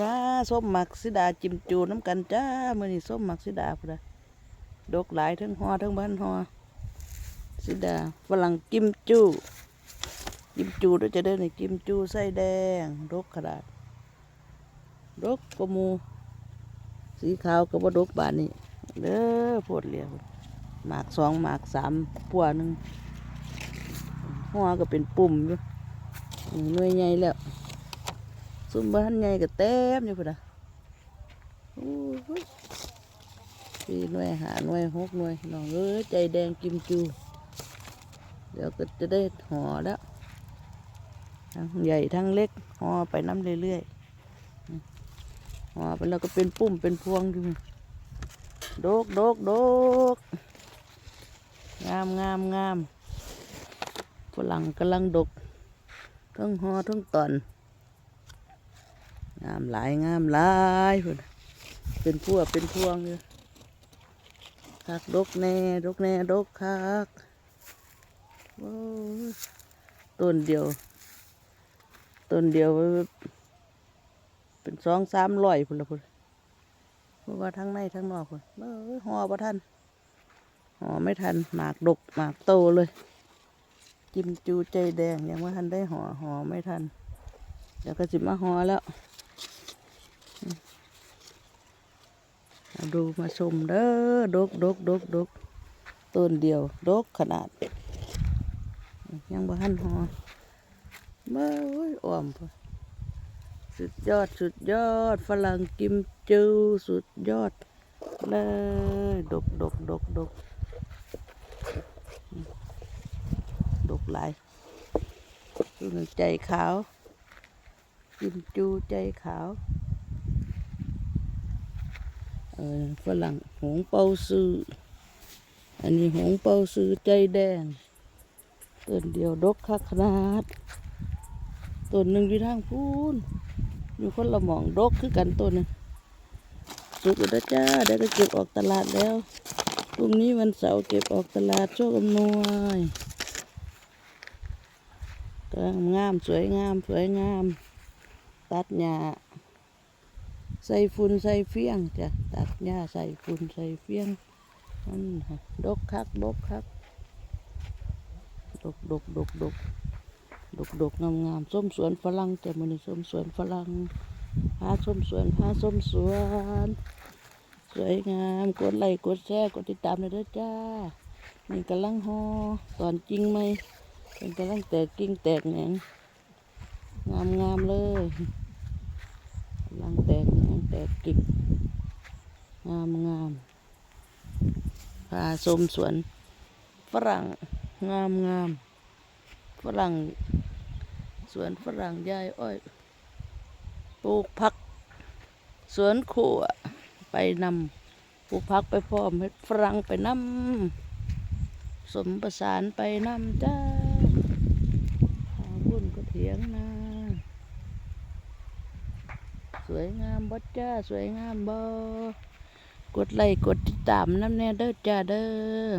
ว่าส้มหมักสิดาจิมจูน้ำกันจ้ามื้อนี้ส้มหมักสิดาพุ่นน่ะดกหลายทั้งฮอทั้งบ้านฮอสิดาฝรั่งกิมจูกิมจูด้วยจะได้ในกิมจูไส้แดงดกขนาดดกกมู สีขาวก็บ่าดกบานนี้เด้อพดเหลียวหมากสองหมากสามพัวหนึ่งหัวก็เป็นปุ่มอยู่หน่วยใหญ่แล้ว ซุ่มบ้านใหญ่ก็เต็มอยู่พุ่นอะสี่หน่วยหาหน่วยหกหน่วยน้องเอ้ยใจแดงกิมจู เดี๋ยวก็จะได้ห่อแล้วทั้งใหญ่ทั้งเล็กห่อไปน้ำเรื่อยๆห่อไปแล้วก็เป็นปุ่มเป็นพวงอยู่โดกโดกโดกงามงามงามฝรั่งกำลังดกทั้งห่อทั้งตอน งามหลายงามหลายพุ่นเป็นพวกเป็นพวงอยู่คักดกแน่ดกแน่ดกคักต้นเดียวต้นเดียว เป็นสองสามร้อยพุ่นละพุ่นเพราะว่าทั้งในทั้งนอกพุ่นเอ้ยห่อประทันห่อไม่ทันหมากดกหมากโตเลย จิมจูใจแดงยังไม่ทันได้ห่อห่อไม่ทันเดี๋ยวก็สิมาห่อแล้ว มา ดูมาชมเด้อดกดกดกดกต้นเดียวดกขนาด ยังบ่ทันหอมาโอ้ยอ้อมสุดยอดสุดยอดฝรั่งกิมจูสุดยอดเลยดกดกดกดกดกหลายใจขาวกิมจูใจขาว ฝรั่งหงเปาซืออันนี้หงเปาซือใจแดง ต้นเดียวดกคักขนาด ต้นหนึ่งอยู่ทางพูนอยู่คนละหมองดกคือกันต้นหนึงสุกแล้วจ้าได้ก็เก็บออกตลาดแล้วพรุ่งนี้วันเสาร์เก็บออกตลาดโชคอำนวยงงามสวยงามสวยงาม ตัดหญ้า ใส่ฝุ่นใส่เฟี้ยงจ้ะตัดหญ้าใส่ฝุ่นใส่เฟี้ยงนั่นค่ะดกคักดกคักดกดกดกดกดกดกงามงามส้มสวนฝรั่งจ้ะมันนี้ส้มสวนฝรั่งหาส้มสวนหาส้มสวนสวยงามกดไลค์กดแชร์กดติดตามเลยเด้อจ้านี่กำลังหอตอนจริงไหมเป็นกำลังแตกกิ่งแตกแหนงงามงามเลย ลังแตกแหนงแตกกิ่งงามงามพาชมสวนฝรั่งงามงามฝรั่งสวนฝรั่งยายอ้อยปลูกผัก สวนขัวไปนำปลูกผักไปพร้อมฝรั่งไปนำสมประสานไปนำจ้าหาบุญก็เถียงนา สวยงามบดจ้าสวยงามบ่กดไลค์กดติดตามน้ำแน่เด้อจ้าเด้อ